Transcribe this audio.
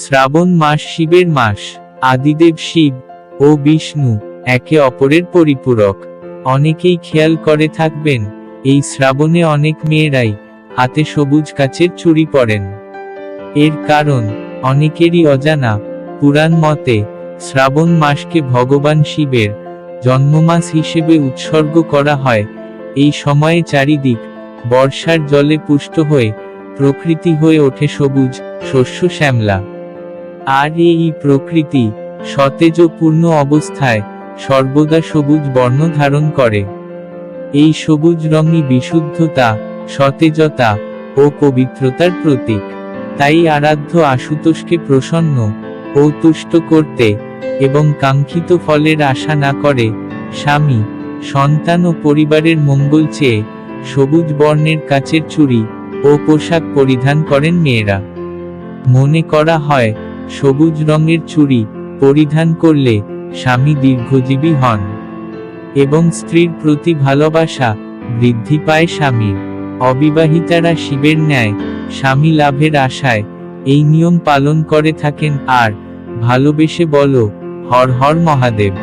শ্রাবণ মাস শিবের মাস, আদিদেব শিব ও বিষ্ণু, একে অপরের পরিপূরক। অনেকেই খেয়াল করে থাকবেন, এই শ্রাবণে অনেক মেয়েরাই হাতে সবুজ কাচের চুরি পরেন। এর কারণ, অনেকেরই অজানা, পুরাণ মতে, শ্রাবণ মাসকে ভগবান শিবের জন্মমাস হিসেবে উৎসর্গ করা হয়। এই সময়ে চারিদিক বর্ষার জলে পুষ্ট হয়ে, প্রকৃতি হয়ে ওঠে সবুজ, শস্য, শ্যামলা। আর এই প্রকৃতি, সতেজপূর্ণ অবস্থায়, সর্বদা সবুজ বর্ণ ধারণ করে। এই সবুজ রঙই বিশুদ্ধতা, সতেজতা ও পবিত্রতার প্রতীক। তাই আরাধ্য আশুতোষকে প্রসন্ন ও তুষ্ট করতে এবং কাঙ্ক্ষিত ফলের আশা না করে, স্বামী, সন্তান ও পরিবারের মঙ্গল চেয়ে সবুজ বর্ণের কাচের চুড়ি ও পোশাক পরিধান করেন মেয়েরা। মনে করা হয় সবুজ রঙের চুড়ি পরিধান করলে স্বামী দীর্ঘজীবী হন এবং স্ত্রীর প্রতি ভালোবাসা বৃদ্ধি পায় স্বামীর। অবিবাহিতারা শিবের ন্যায় স্বামী লাভের আশায় এই নিয়ম পালন করে থাকেন, আর ভালোবেসে বলো, হর হর মহাদেব।